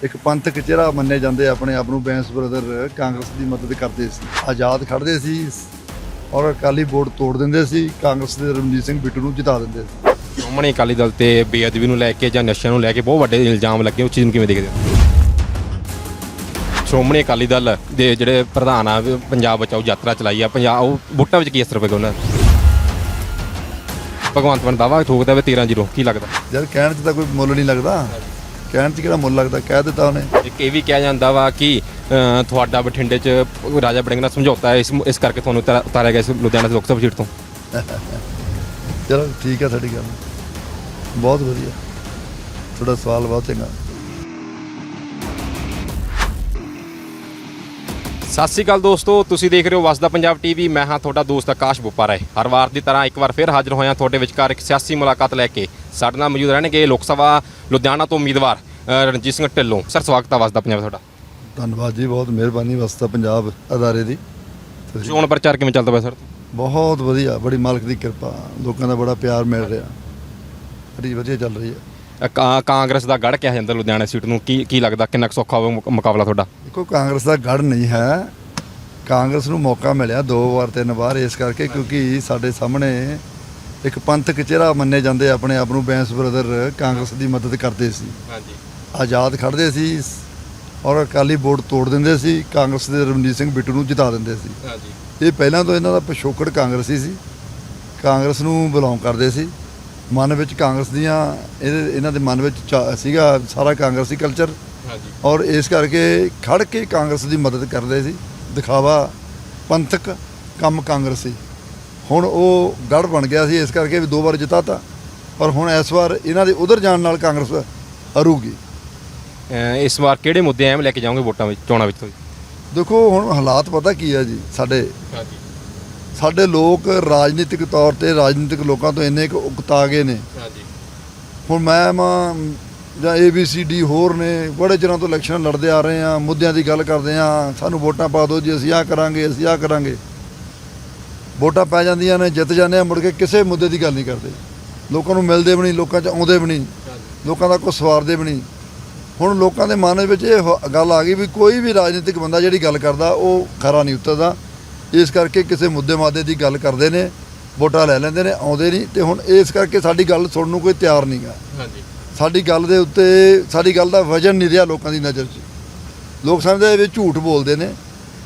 ਇੱਕ ਪੰਥਕ ਚਿਹਰਾ ਮੰਨੇ ਜਾਂਦੇ ਆਪਣੇ ਆਪ ਨੂੰ ਬੈਂਸ ਬ੍ਰਦਰ ਕਾਂਗਰਸ ਦੀ ਮਦਦ ਕਰਦੇ ਸੀ ਆਜ਼ਾਦ ਖੜਦੇ ਸੀ ਔਰ ਅਕਾਲੀ ਵੋਟ ਤੋੜ ਦਿੰਦੇ ਸੀ ਕਾਂਗਰਸ ਦੇ ਰਣਜੀਤ ਸਿੰਘ ਬਿੱਟੂ ਨੂੰ ਜਿਤਾ ਦਿੰਦੇ ਸੀ। ਸ਼੍ਰੋਮਣੀ ਅਕਾਲੀ ਦਲ ਤੇ ਬੇਅਦਬੀ ਨੂੰ ਲੈ ਕੇ ਜਾਂ ਨਸ਼ਿਆਂ ਨੂੰ ਲੈ ਕੇ ਬਹੁਤ ਵੱਡੇ ਇਲਜ਼ਾਮ ਲੱਗੇ ਉਸ ਚੀਜ਼ ਨੂੰ ਕਿਵੇਂ ਦੇਖਦੇ ਹੋ? ਸ਼੍ਰੋਮਣੀ ਅਕਾਲੀ ਦਲ ਦੇ ਜਿਹੜੇ ਪ੍ਰਧਾਨ ਆ ਪੰਜਾਬ ਬਚਾਓ ਯਾਤਰਾ ਚਲਾਈ ਆ ਪੰਜਾਬ ਉਹ ਵੋਟਾਂ ਵਿੱਚ ਕੀ ਅਸਰ ਪਏਗਾ ਉਹਨਾਂ ਭਗਵੰਤ ਮਾਨ ਦਾਵਾ ਠੋਕਦਾ ਵੇ 13 ਜ਼ੀਰੋ ਕੀ ਲੱਗਦਾ? ਜਦ ਕਹਿਣ 'ਚ ਤਾਂ ਕੋਈ ਮੁੱਲ ਨਹੀਂ ਲੱਗਦਾ। ਕਹਿਣ 'ਚ ਕਿਹੜਾ ਮੁੱਲ ਲੱਗਦਾ? ਕਹਿ ਦਿੱਤਾ ਉਹਨੇ। ਇੱਕ ਇਹ ਵੀ ਕਿਹਾ ਜਾਂਦਾ ਵਾ ਕਿ ਅ, ਤੁਹਾਡਾ ਬਠਿੰਡੇ 'ਚ ਰਾਜਾ ਬੜਿੰਗ ਨਾਲ ਸਮਝੌਤਾ ਹੈ ਇਸ ਇਸ ਕਰਕੇ ਤੁਹਾਨੂੰ ਉਤਾਰ- ਉਤਾਰਿਆ ਗਿਆ ਇਸ ਲੁਧਿਆਣਾ ਲੋਕ ਸਭਾ ਸੀਟ ਤੋਂ। ਚਲੋ ਠੀਕ ਹੈ ਤੁਹਾਡੀ ਗੱਲ। ਬਹੁਤ ਵਧੀਆ। ਤੁਹਾਡਾ ਸਵਾਲ ਬਹੁਤ ਚੰਗਾ। ਸਤਿ ਸ਼੍ਰੀ ਅਕਾਲ ਦੋਸਤੋ ਤੁਸੀਂ ਦੇਖ ਰਹੇ ਹੋ ਵਸਦਾ ਪੰਜਾਬ ਟੀਵੀ। ਮੈਂ ਹਾਂ ਤੁਹਾਡਾ ਦੋਸਤ ਆਕਾਸ਼ ਬੁੱਪਾ ਰਾਏ ਹਰ ਵਾਰ ਦੀ ਤਰ੍ਹਾਂ ਇੱਕ ਵਾਰ ਫਿਰ ਹਾਜ਼ਰ ਹੋਇਆ ਤੁਹਾਡੇ ਵਿਚਕਾਰ ਇੱਕ ਸਿਆਸੀ ਮੁਲਾਕਾਤ ਲੈ ਕੇ ਸਾਡੇ ਨਾਲ ਮੌਜੂਦ ਰਹਿਣਗੇ ਲੋਕ ਸਭਾ ਲੁਧਿਆਣਾ ਤੋਂ ਉਮੀਦਵਾਰ ਰਣਜੀਤ ਸਿੰਘ ਢਿੱਲੋਂ। ਸਰ ਸਵਾਗਤ ਹੈ ਵਸਦਾ ਪੰਜਾਬ ਤੁਹਾਡਾ। ਧੰਨਵਾਦ ਜੀ ਬਹੁਤ ਮਿਹਰਬਾਨੀ ਵਸਤਾ ਪੰਜਾਬ ਅਦਾਰੇ ਦੀ। ਚੋਣ ਪ੍ਰਚਾਰ ਕਿਵੇਂ ਚੱਲਦਾ ਪਿਆ ਸਰ? ਬਹੁਤ ਵਧੀਆ ਬੜੀ ਮਾਲਕ ਦੀ ਕਿਰਪਾ। ਲੋਕਾਂ ਦਾ ਬੜਾ ਪਿਆਰ ਮਿਲ ਰਿਹਾ। ਬੜੀ ਵਧੀਆ ਚੱਲ ਰਹੀ ਹੈ। ਕਾ- ਕਾਂਗਰਸ ਦਾ ਗੜ ਕਿਹਾ ਜਾਂਦਾ ਲੁਧਿਆਣਾ ਸੀਟ ਨੂੰ। ਕੀ ਕੀ ਲੱਗਦਾ? ਕਿੰਨਾ ਕੁ ਸੌਖਾ ਹੋਵੇ ਮੁਕ- ਮੁਕਾਬਲਾ ਤੁਹਾਡਾ? ਦੇਖੋ ਕਾਂਗਰਸ ਦਾ ਗੜ ਨਹੀਂ ਹੈ। ਕਾਂਗਰਸ ਨੂੰ ਮੌਕਾ ਮਿਲਿਆ ਦੋ ਵਾਰ ਤਿੰਨ ਵਾਰ ਇਸ ਕਰਕੇ ਕਿਉਂਕਿ ਸਾਡੇ ਸਾਹਮਣੇ ਇੱਕ ਪੰਥਕ ਚਿਹਰਾ ਮੰਨੇ ਜਾਂਦੇ ਆਪਣੇ ਆਪ ਨੂੰ ਬੈਂਸ ਬ੍ਰਦਰ ਕਾਂਗਰਸ ਦੀ ਮਦਦ ਕਰਦੇ ਸੀ। ਹਾਂਜੀ। ਆਜ਼ਾਦ ਖੜਦੇ ਸੀ ਔਰ ਅਕਾਲੀ ਵੋਟ ਤੋੜ ਦਿੰਦੇ ਸੀ ਕਾਂਗਰਸ ਦੇ ਰਣਜੀਤ ਸਿੰਘ ਬਿੱਟੂ ਨੂੰ ਜਿਤਾ ਦਿੰਦੇ ਸੀ। ਹਾਂਜੀ। ਇਹ ਪਹਿਲਾਂ ਤੋਂ ਇਹਨਾਂ ਦਾ ਪਿਛੋਕੜ ਕਾਂਗਰਸੀ ਸੀ। ਕਾਂਗਰਸ ਨੂੰ ਬਿਲੋਂਗ ਕਰਦੇ ਸੀ। ਮਨ ਵਿੱਚ ਕਾਂਗਰਸ ਦੀਆਂ ਇਹਦੇ ਇਹਨਾਂ ਦੇ ਮਨ ਵਿੱਚ ਚਾ- ਸੀਗਾ ਸਾਰਾ ਕਾਂਗਰਸੀ ਕਲਚਰ ਹਾਂਜੀ। ਔਰ ਇਸ ਕਰਕੇ ਖੜ ਕੇ ਕਾਂਗਰਸ ਦੀ ਮਦਦ ਕਰਦੇ ਸੀ। ਦਿਖਾਵਾ ਪੰਥਕ ਕੰਮ ਕਾਂਗਰਸੀ। ਹੁਣ ਉਹ ਗੜ ਬਣ ਗਿਆ ਸੀ ਇਸ ਕਰਕੇ ਵੀ ਦੋ ਵਾਰ ਜਿਤਾਤਾ। ਪਰ ਹੁਣ ਇਸ ਵਾਰ ਇਹਨਾਂ ਦੇ ਉਧਰ ਜਾਣ ਨਾਲ ਕਾਂਗਰਸ ਹਰੂਗੀ। ਅ, ਇਸ ਵਾਰ ਕਿਹੜੇ ਮੁੱਦੇ ਐਮ ਲੈ ਕੇ ਜਾਓਗੇ ਵੋਟਾਂ ਵਿੱਚ ਚੋਣਾਂ ਵਿੱਚ ਦੇਖੋ ਹੁਣ ਹਾਲਾਤ ਪਤਾ ਕੀ ਹੈ ਜੀ ਸਾਡੇ ਹਾਂਜੀ। ਸਾਡੇ ਲੋਕ ਰਾਜਨੀਤਿਕ ਤੌਰ ਤੇ ਰਾਜਨੀਤਿਕ ਲੋਕਾਂ ਤੋਂ ਇੰਨੇ ਕੁ ਉਕਤਾ ਗਏ ਨੇ। ਹਾਂਜੀ। ਹੁਣ ਮੈਂ ਮਾਂ ਜਾਂ ABCD ਹੋਰ ਨੇ ਬੜੇ ਚਿਰਾਂ ਤੋਂ ਇਲੈਕਸ਼ਨ ਲੜਦੇ ਆ ਰਹੇ ਆ ਮੁੱਦਿਆਂ ਦੀ ਗੱਲ ਕਰਦੇ ਆ ਸਾਨੂੰ ਵੋਟਾਂ ਪਾ ਦਿਓ ਜੀ ਅਸੀਂ ਆਹ ਕਰਾਂਗੇ ਅਸੀਂ ਆਹ ਕਰਾਂਗੇ। ਵੋਟਾਂ ਪੈ ਜਾਂਦੀਆਂ ਨੇ ਜਿੱਤ ਜਾਂਦੇ ਆ ਮੁੜ ਕੇ ਕਿਸੇ ਮੁੱਦੇ ਦੀ ਗੱਲ ਨਹੀਂ ਕਰਦੇ। ਲੋਕਾਂ ਨੂੰ ਮਿਲਦੇ ਵੀ ਨਹੀਂ ਲੋਕਾਂ 'ਚ ਆਉਂਦੇ ਵੀ ਨਹੀਂ ਲੋਕਾਂ ਦਾ ਕੋਈ ਸਵਾਰਦੇ ਵੀ ਨਹੀਂ। ਹੁਣ ਲੋਕਾਂ ਦੇ ਮਨ ਵਿੱਚ ਇਹ ਗੱਲ ਆ ਗਈ ਵੀ ਕੋਈ ਵੀ ਰਾਜਨੀਤਿਕ ਬੰਦਾ ਜਿਹੜੀ ਗੱਲ ਕਰਦਾ ਉਹ ਖਰਾ ਨਹੀਂ ਉਤਰਦਾ। ਇਸ ਕਰਕੇ ਕਿਸੇ ਮੁੱਦੇ ਮਾਦੇ ਦੀ ਗੱਲ ਕਰਦੇ ਨੇ ਵੋਟਾਂ ਲੈ ਲੈਂਦੇ ਨੇ ਆਉਂਦੇ ਨਹੀਂ ਤੇ ਹੁਣ ਇਸ ਕਰਕੇ ਸਾਡੀ ਗੱਲ ਸੁਣਨ ਨੂੰ ਕੋਈ ਤਿਆਰ ਨਹੀਂਗਾ ਹਾਂਜੀ। ਸਾਡੀ ਗੱਲ ਦੇ ਉੱਤੇ ਸਾਡੀ ਗੱਲ ਦਾ ਵਜਨ ਨਹੀਂ ਰਿਹਾ ਲੋਕਾਂ ਦੀ ਨਜ਼ਰ 'ਚ। ਲੋਕ ਸਮਝਦੇ ਵੀ ਝੂਠ ਬੋਲਦੇ ਨੇ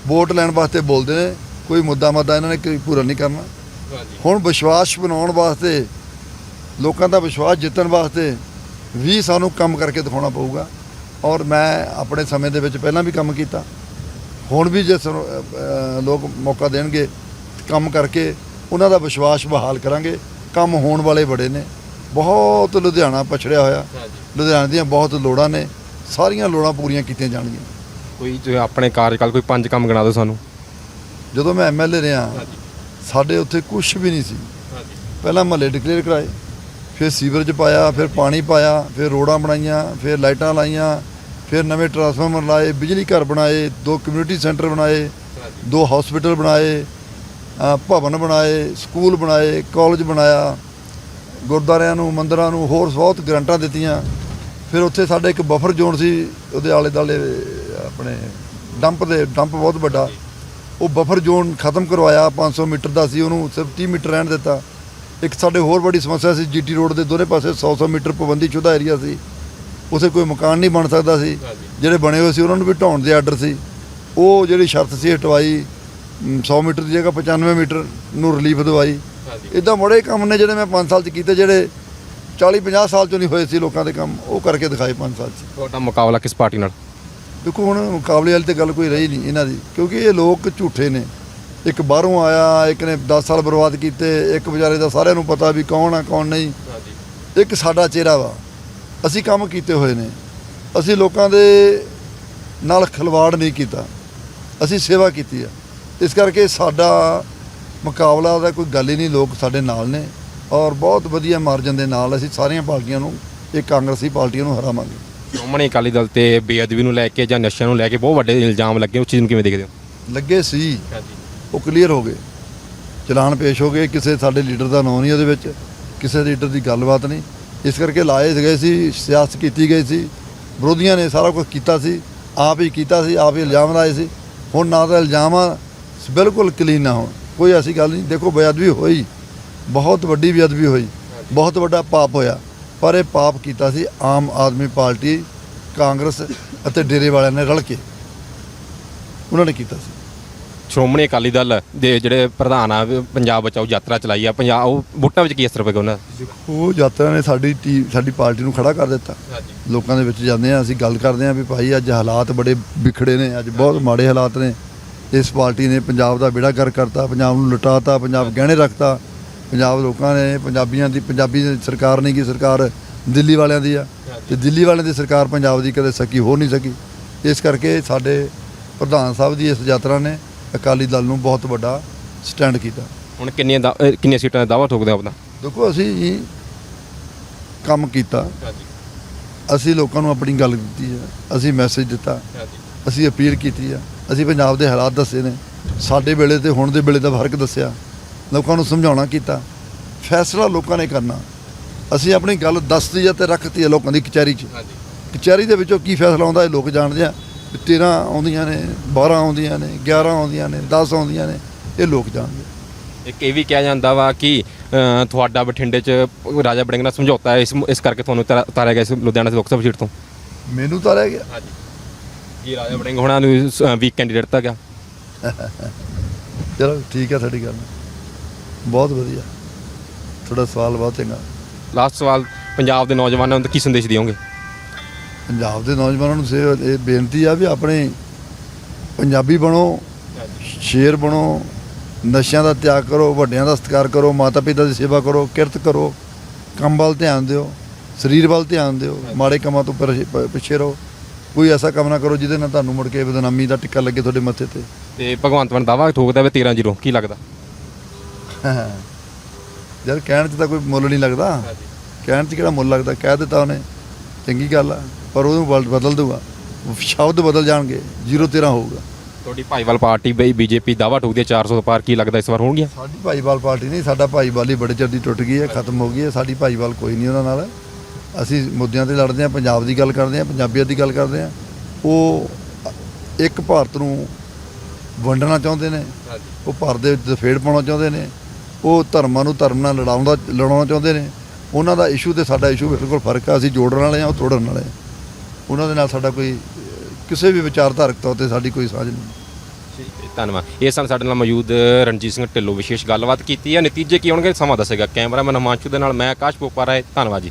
ਵੋਟ ਲੈਣ ਵਾਸਤੇ ਬੋਲਦੇ ਨੇ ਕੋਈ ਮੁੱਦਾ ਮੱਦਾ ਇਹਨਾਂ ਨੇ ਕੋਈ ਪੂਰਾ ਨਹੀਂ ਕਰਨਾ। ਹੁਣ ਵਿਸ਼ਵਾਸ ਬਣਾਉਣ ਵਾਸਤੇ ਲੋਕਾਂ ਦਾ ਵਿਸ਼ਵਾਸ ਜਿੱਤਣ ਵਾਸਤੇ ਵੀ ਸਾਨੂੰ ਕੰਮ ਕਰਕੇ ਦਿਖਾਉਣਾ ਪਊਗਾ। ਔਰ ਮੈਂ ਆਪਣੇ ਸਮੇਂ ਦੇ ਵਿੱਚ ਪਹਿਲਾਂ ਵੀ ਕੰਮ ਕੀਤਾ। ਹੁਣ ਵੀ ਜੇ ਲੋਕ ਮੌਕਾ ਦੇਣਗੇ ਕੰਮ ਕਰਕੇ ਉਹਨਾਂ ਦਾ ਵਿਸ਼ਵਾਸ ਬਹਾਲ ਕਰਾਂਗੇ। ਕੰਮ ਹੋਣ ਵਾਲੇ ਬੜੇ ਨੇ। ਬਹੁਤ ਲੁਧਿਆਣਾ ਪਛੜਿਆ ਹੋਇਆ। ਲੁਧਿਆਣੇ ਦੀਆਂ ਬਹੁਤ ਲੋੜਾਂ ਨੇ। ਸਾਰੀਆਂ ਲੋੜਾਂ ਪੂਰੀਆਂ ਕੀਤੀਆਂ ਜਾਣਗੀਆਂ। ਕੋਈ ਜੋ ਆਪਣੇ ਕਾਰਜਕਾਲ ਕੋਈ ਪੰਜ ਕੰਮ ਗਿਣਾ ਦਿਓ ਸਾਨੂੰ। ਜਦੋਂ ਮੈਂ ਐਮਐਲਏ ਰਿਹਾ ਸਾਡੇ ਉੱਥੇ ਕੁਝ ਵੀ ਨਹੀਂ ਸੀ। ਪਹਿਲਾਂ ਮਹੱਲੇ ਡਿਕਲੇਅਰ ਕਰਾਏ ਫਿਰ ਸੀਵਰੇਜ ਪਾਇਆ ਫਿਰ ਪਾਣੀ ਪਾਇਆ ਫਿਰ ਰੋਡਾਂ ਬਣਾਈਆਂ ਫਿਰ ਲਾਈਟਾਂ ਲਾਈਆਂ ਫਿਰ ਨਵੇਂ ਟਰਾਂਸਫਾਰਮਰ ਲਾਏ, ਬਿਜਲੀ ਘਰ ਬਣਾਏ, ਦੋ ਕਮਿਊਨਿਟੀ ਸੈਂਟਰ ਬਣਾਏ, ਦੋ ਹਸਪੀਟਲ ਬਣਾਏ ਭਵਨ ਬਣਾਏ ਸਕੂਲ ਬਣਾਏ ਕਾਲਜ ਬਣਾਇਆ, ਗੁਰਦੁਆਰਿਆਂ ਨੂੰ, ਮੰਦਰਾਂ ਨੂੰ ਹੋਰ ਬਹੁਤ ਗਰੰਟਾਂ ਦਿੱਤੀਆਂ। ਫਿਰ ਉੱਥੇ ਸਾਡੇ ਇੱਕ ਬਫਰ ਜ਼ੋਨ ਸੀ, ਉਹਦੇ ਆਲੇ ਦਾਲੇ ਆਪਣੇ ਡੰਪ ਦੇ ਡੰਪ ਬਹੁਤ ਵੱਡਾ। ਉਹ ਬਫਰ ਜ਼ੋਨ ਖਤਮ ਕਰਵਾਇਆ 500 ਮੀਟਰ ਦਾ ਸੀ ਉਹਨੂੰ, ਸਿਰਫ 30 ਮੀਟਰ ਰਹਿਣ ਦਿੱਤਾ। ਇੱਕ ਸਾਡੇ ਹੋਰ ਬੜੀ ਸਮੱਸਿਆ ਸੀ ਜੀਟੀ ਰੋਡ ਦੇ ਦੋਨੇ ਪਾਸੇ 100-100 ਮੀਟਰ ਪਾਬੰਦੀ ਸ਼ੁਦਾ ਏਰੀਆ ਸੀ। ਉਥੇ ਕੋਈ ਮਕਾਨ ਨਹੀਂ ਬਣ ਸਕਦਾ ਸੀ। ਜਿਹੜੇ ਬਣੇ ਹੋਏ ਸੀ ਉਹਨਾਂ ਨੂੰ ਵੀ ਢਾਉਣ ਦੇ ਆਰਡਰ ਸੀ। ਉਹ ਜਿਹੜੀ ਸ਼ਰਤ ਸੀ ਹਟਵਾਈ ਮ, 100 ਮੀਟਰ ਦੀ ਜਗ੍ਹਾ 95 ਮੀਟਰ ਨੂੰ ਰਿਲੀਫ ਦਵਾਈ। ਇਦਾਂ ਬੜੇ ਕੰਮ ਨੇ ਜਿਹੜੇ ਮੈਂ 5 ਸਾਲ ਚ ਕੀਤੇ ਜਿਹੜੇ 40-50 ਸਾਲ ਚੋਂ ਨਹੀਂ ਹੋਏ ਸੀ ਲੋਕਾਂ ਦੇ ਕੰਮ। ਉਹ ਕਰਕੇ ਦਿਖਾਏ 5 ਸਾਲ ਚ। ਤੁਹਾਡਾ ਮੁਕਾਬਲਾ ਕਿਸ ਪਾਰਟੀ ਨਾਲ? ਦੇਖੋ ਹੁਣ ਮੁਕਾਬਲੇ ਵਾਲੀ ਤੇ ਗੱਲ ਕੋਈ ਰਹੀ ਨਹੀਂ ਇਹਨਾਂ ਦੀ ਕਿਉਂਕਿ ਇਹ ਲੋਕ ਝੂਠੇ ਨੇ। ਇੱਕ ਬਾਹਰੋਂ ਆਇਆ ਇੱਕ ਨੇ 10 ਸਾਲ ਬਰਬਾਦ ਕੀਤੇ ਇੱਕ ਵਿਚਾਰੇ ਦਾ ਸਾਰਿਆਂ ਨੂੰ ਪਤਾ ਵੀ ਕੌਣ ਆ ਕੌਣ ਨਹੀਂ। ਇੱਕ ਸਾਡਾ ਚਿਹਰਾ ਵਾ। ਅਸੀਂ ਕੰਮ ਕੀਤੇ ਹੋਏ ਨੇ। ਅਸੀਂ ਲੋਕਾਂ ਦੇ ਨਾਲ ਖਿਲਵਾੜ ਨਹੀਂ ਕੀਤਾ। ਅਸੀਂ ਸੇਵਾ ਕੀਤੀ ਆ। ਇਸ ਕਰਕੇ ਸਾਡਾ ਮੁਕਾਬਲਾ ਦਾ ਕੋਈ ਗੱਲ ਹੀ ਨਹੀਂ ਲੋਕ ਸਾਡੇ ਨਾਲ ਨੇ ਔਰ ਬਹੁਤ ਵਧੀਆ ਮਾਰਜਨ ਦੇ ਨਾਲ ਅਸੀਂ ਸਾਰੀਆਂ ਪਾਰਟੀਆਂ ਨੂੰ ਇਹ ਕਾਂਗਰਸੀ ਪਾਰਟੀਆਂ ਨੂੰ ਹਰਾਵਾਂਗੇ। ਸ਼੍ਰੋਮਣੀ ਅਕਾਲੀ ਦਲ ਤੇ ਬੇਅਦਬੀ ਨੂੰ ਲੈ ਕੇ ਜਾਂ ਨਸ਼ਿਆਂ ਨੂੰ ਲੈ ਕੇ ਬਹੁਤ ਵੱਡੇ ਇਲਜ਼ਾਮ ਲੱਗੇ। ਉਸ ਚੀਜ਼ ਨੂੰ ਕਿਵੇਂ ਦੇਖਦੇ ਹੋ? ਲੱਗੇ ਸੀ। ਉਹ ਕਲੀਅਰ ਹੋ ਗਏ। ਚਲਾਨ ਪੇਸ਼ ਹੋ ਗਏ। ਕਿਸੇ ਸਾਡੇ ਲੀਡਰ ਦਾ ਨਾਂ ਨਹੀਂ ਉਹਦੇ ਵਿੱਚ। ਕਿਸੇ ਲੀਡਰ ਦੀ ਗੱਲਬਾਤ ਨਹੀਂ। ਇਸ ਕਰਕੇ ਲਾਏ ਗਏ ਸੀ, ਸਿਆਸਤ ਕੀਤੀ ਗਈ ਸੀ। ਵਿਰੋਧੀਆਂ ਨੇ ਸਾਰਾ ਕੁਝ ਕੀਤਾ ਸੀ, ਆਪ ਹੀ ਕੀਤਾ ਸੀ, ਆਪ ਹੀ ਇਲਜ਼ਾਮ ਲਾਏ ਸੀ। ਹੁਣ ਨਾ ਤਾਂ ਇਲਜ਼ਾਮ ਬਿਲਕੁਲ ਕਲੀਨ ਨਾ ਹੋਣ। ਕੋਈ ਐਸੀ ਗੱਲ ਨਹੀਂ, ਦੇਖੋ ਬੇਅਦਬੀ ਹੋਈ। ਬਹੁਤ ਵੱਡੀ ਬੇਅਦਬੀ ਹੋਈ। ਬਹੁਤ ਵੱਡਾ ਪਾਪ ਹੋਇਆ। ਪਰ ਇਹ ਪਾਪ ਕੀਤਾ ਸੀ ਆਮ ਆਦਮੀ ਪਾਰਟੀ, ਕਾਂਗਰਸ ਅਤੇ ਡੇਰੇ ਵਾਲਿਆਂ ਨੇ ਰਲ ਕੇ। ਉਹਨਾਂ ਨੇ ਕੀਤਾ ਸੀ। ਸ਼੍ਰੋਮਣੀ ਅਕਾਲੀ ਦਲ ਦੇ ਜਿਹੜੇ ਪ੍ਰਧਾਨ ਆ ਪੰਜਾਬ ਬਚਾਓ ਯਾਤਰਾ ਚਲਾਈ ਆ ਪੰਜਾਬ ਉਹ ਵੋਟਾਂ ਵਿੱਚ ਕੀ ਅਸਰ ਪਏਗਾ ਉਹਨਾਂ ਉਹ ਯਾਤਰਾ ਨੇ ਸਾਡੀ ਟੀ ਸਾਡੀ ਪਾਰਟੀ ਨੂੰ ਖੜਾ ਕਰ ਦਿੱਤਾ। ਲੋਕਾਂ ਦੇ ਵਿੱਚ ਜਾਂਦੇ ਆ ਅਸੀਂ ਗੱਲ ਕਰਦੇ ਆ ਵੀ ਭਾਈ ਅੱਜ ਹਾਲਾਤ ਬੜੇ ਵਿਖੜੇ ਨੇ ਅੱਜ ਬਹੁਤ ਮਾੜੇ ਹਾਲਾਤ ਨੇ। ਇਸ ਪਾਰਟੀ ਨੇ ਪੰਜਾਬ ਦਾ ਬੇੜਾ ਕਰ ਕਰਤਾ ਪੰਜਾਬ ਨੂੰ ਲੁਟਾਤਾ ਪੰਜਾਬ ਗਹਿਣੇ ਰੱਖਤਾ। ਪੰਜਾਬ ਲੋਕਾਂ ਨੇ ਪੰਜਾਬੀਆਂ ਦੀ ਪੰਜਾਬੀ ਦੀ ਸਰਕਾਰ ਨਹੀਂ ਕੀ ਸਰਕਾਰ ਦਿੱਲੀ ਵਾਲਿਆਂ ਦੀ ਆ। ਤੇ ਦਿੱਲੀ ਵਾਲਿਆਂ ਦੀ ਸਰਕਾਰ ਪੰਜਾਬ ਦੀ ਕਦੇ ਸਕੀ ਹੋ ਨਹੀਂ ਸਕੀ। ਇਸ ਕਰਕੇ ਸਾਡੇ ਪ੍ਰਧਾਨ ਸਾਹਿਬ ਦੀ ਇਸ ਯਾਤਰਾ ਨੇ ਅਕਾਲੀ ਦਲ ਨੂੰ ਬਹੁਤ ਵੱਡਾ ਸਟੈਂਡ ਕੀਤਾ। ਹੁਣ ਕਿੰਨੀਆਂ ਦਾ- ਅਹ ਕਿੰਨੀਆਂ ਸੀਟਾਂ ਦਾ ਦਾਅਵਾ ਠੋਕਦੇ ਆਪਦਾ ਦੇਖੋ ਅਸੀਂ ਕੰਮ ਕੀਤਾ। ਅਸੀਂ ਲੋਕਾਂ ਨੂੰ ਆਪਣੀ ਗੱਲ ਦਿੱਤੀ ਹੈ। ਅਸੀਂ ਮੈਸੇਜ ਦਿੱਤਾ। ਅਸੀਂ ਅਪੀਲ ਕੀਤੀ ਆ ਅਸੀਂ ਪੰਜਾਬ ਦੇ ਹਾਲਾਤ ਦੱਸੇ ਨੇ। ਸਾਡੇ ਵੇਲੇ ਤੇ ਹੁਣ ਦੇ ਵੇਲੇ ਦਾ ਫ਼ਰਕ ਦੱਸਿਆ। ਲੋਕਾਂ ਨੂੰ ਸਮਝਾਉਣਾ ਕੀਤਾ। ਫੈਸਲਾ ਲੋਕਾਂ ਨੇ ਕਰਨਾ। ਅਸੀਂ ਆਪਣੀ ਗੱਲ ਦੱਸਦੀ ਆ ਤੇ ਰੱਖਤੀ ਆ ਲੋਕਾਂ ਦੀ ਕਚਹਿਰੀ 'ਚ। ਹਾਂਜੀ। ਕਚਹਿਰੀ ਦੇ ਵਿੱਚੋਂ ਕੀ ਫੈਸਲਾ ਆਉਂਦਾ ਇਹ ਲੋਕ ਜਾਣਦੇ ਆ। 13 ਆਉਂਦੀਆਂ ਨੇ 12 ਆਉਂਦੀਆਂ ਨੇ 11 ਆਉਂਦੀਆਂ ਨੇ 10 ਆਉਂਦੀਆਂ ਨੇ ਇਹ ਲੋਕ ਜਾਣਦੇ ਇੱਕ ਇਹ ਵੀ ਕਿਹਾ ਜਾਂਦਾ ਵਾ ਕਿ ਤੁਹਾਡਾ ਬਠਿੰਡੇ 'ਚ ਰਾਜਾ ਬੜਿੰਗ ਨਾਲ ਸਮਝੌਤਾ ਹੈ ਇਸ ਇਸ ਕਰਕੇ ਤੁਹਾਨੂੰ ਉਤਾਰਿਆ ਗਿਆ ਇਸ ਲੁਧਿਆਣਾ ਦੇ ਲੋਕ ਸਭਾ ਸੀਟ ਤੋਂ। ਮੈਨੂੰ ਤਾਂ ਰਹਿ ਗਿਆ? ਹਾਂਜੀ। ਜੀ ਰਾਜਾ ਬੜਿੰਗ ਹੁਣਾਂ ਨੂੰ ਵੀਕ ਕੈਂਡੀਡੇਟ ਦਿੱਤਾ ਗਿਆ? ਚਲੋ ਠੀਕ ਹੈ ਤੁਹਾਡੀ ਗੱਲ। ਬਹੁਤ ਵਧੀਆ। ਤੁਹਾਡਾ ਸਵਾਲ ਬਹੁਤ ਚੰਗਾ। ਲਾਸਟ ਸਵਾਲ ਪੰਜਾਬ ਦੇ ਨੌਜਵਾਨਾਂ ਨੂੰ ਕੀ ਸੰਦੇਸ਼ ਦਿਓਗੇ? ਪੰਜਾਬ ਦੇ ਨੌਜਵਾਨਾਂ ਨੂੰ ਸੇ ਇਹ ਬੇਨਤੀ ਆ ਵੀ ਆਪਣੇ ਪੰਜਾਬੀ ਬਣੋ ਸ਼ੇਰ ਬਣੋ ਨਸ਼ਿਆਂ ਦਾ ਤਿਆਗ ਕਰੋ ਵੱਡਿਆਂ ਦਾ ਸਤਿਕਾਰ ਕਰੋ ਮਾਤਾ ਪਿਤਾ ਦੀ ਸੇਵਾ ਕਰੋ ਕਿਰਤ ਕਰੋ ਕੰਮ ਵੱਲ ਧਿਆਨ ਦਿਓ ਸਰੀਰ ਵੱਲ ਧਿਆਨ ਦਿਓ ਮਾੜੇ ਕੰਮਾਂ ਤੋਂ ਪਿੱਛੇ ਰਹੋ। ਕੋਈ ਐਸਾ ਕੰਮ ਨਾ ਕਰੋ ਜਿਹਦੇ ਨਾਲ ਤੁਹਾਨੂੰ ਮੁੜ ਕੇ ਬਦਨਾਮੀ ਦਾ ਟਿੱਕਾ ਲੱਗੇ ਤੁਹਾਡੇ ਮੱਥੇ ਤੇ। ਤੇ ਭਗਵੰਤ ਮਾਨ ਦਾਵਾ ਠੋਕਦਾ ਵੇ 13 ਜ਼ੀਰੋ ਕੀ ਲੱਗਦਾ? ਯਾਰ ਕਹਿਣ 'ਚ ਤਾਂ ਕੋਈ ਮੁੱਲ ਨਹੀਂ ਲੱਗਦਾ। ਕਹਿਣ 'ਚ ਕਿਹੜਾ ਮੁੱਲ ਲੱਗਦਾ? ਕਹਿ ਦਿੱਤਾ ਉਹਨੇ। ਚੰਗੀ ਗੱਲ ਆ। ਪਰ ਉਹਨੂੰ ਬਲ- ਬਦਲ ਦੂਗਾ ਸ਼ਬਦ ਬਦਲ ਜਾਣਗੇ 0 13 ਹੋਊਗਾ। ਤੁਹਾਡੀ ਭਾਈਵਾਲ ਪਾਰਟੀ ਬਈ ਬੀਜੇਪੀ ਦਾਵਾ ਠੋਕਦੀ ਹੈ 400 ਤੋਂ ਪਾਰ ਕੀ ਲੱਗਦਾ ਇਸ ਵਾਰ ਹੋਣਗੀਆਂ? ਸਾਡੀ ਭਾਈਵਾਲ ਪਾਰਟੀ ਨਹੀਂ ਸਾਡਾ ਭਾਈਵਾਲ ਹੀ ਬੜੇ ਚਿਰ ਦੀ ਟੁੱਟ ਗਈ ਹੈ ਖਤਮ ਹੋ ਗਈ ਹੈ। ਸਾਡੀ ਭਾਈਵਾਲ ਕੋਈ ਨਹੀਂ ਉਹਨਾਂ ਨਾਲ। ਅਸੀਂ ਮੁੱਦਿਆਂ ਤੇ ਲੜਦੇ ਹਾਂ ਪੰਜਾਬ ਦੀ ਗੱਲ ਕਰਦੇ ਹਾਂ ਪੰਜਾਬੀਅਤ ਦੀ ਗੱਲ ਕਰਦੇ ਹਾਂ। ਉਹ ਇੱਕ ਭਾਰਤ ਨੂੰ ਵੰਡਣਾ ਚਾਹੁੰਦੇ ਨੇ ਉਹ ਭਾਰਤ ਦੇ ਵਿੱਚ ਦਫੇੜ ਪਾਉਣਾ ਚਾਹੁੰਦੇ ਨੇ ਉਹ ਧਰਮਾਂ ਨੂੰ ਧਰਮ ਨਾਲ ਲੜਾਉਂਦਾ ਲੜਾਉਣਾ ਚਾਹੁੰਦੇ ਨੇ। ਉਹਨਾਂ ਦਾ ਇਸ਼ੂ ਤੇ ਸਾਡਾ ਇਸ਼ੂ ਬਿਲਕੁਲ ਫ਼ਰਕ ਆ ਅਸੀਂ ਜੋੜਨ ਵਾਲੇ ਆ ਉਹ ਤੋੜਨ ਵਾਲੇ ਆ ਉਹਨਾਂ ਦੇ ਨਾਲ ਸਾਡਾ ਕੋਈ, ਕਿਸੇ ਵੀ ਵਿਚਾਰਧਾਰਕ ਤੌਰ ਤੇ ਸਾਡੀ ਕੋਈ ਸਾਂਝ ਨਹੀਂ। ਧੰਨਵਾਦ। ਇਹ ਸਨ ਸਾਡੇ ਨਾਲ ਮੌਜੂਦ ਰਣਜੀਤ ਸਿੰਘ ਢਿੱਲੋਂ ਵਿਸ਼ੇਸ਼ ਗੱਲਬਾਤ ਕੀਤੀ ਹੈ। ਨਤੀਜੇ ਕੀ ਆਉਣਗੇ ਸਮਾਂ ਦੱਸੇਗਾ। ਕੈਮਰਾਮੈਨ ਹਿਮਾਂਸ਼ੂ ਦੇ ਨਾਲ ਮੈਂ ਆਕਾਸ਼ ਪੋਪਾ ਰਾਏ। ਧੰਨਵਾਦ ਜੀ।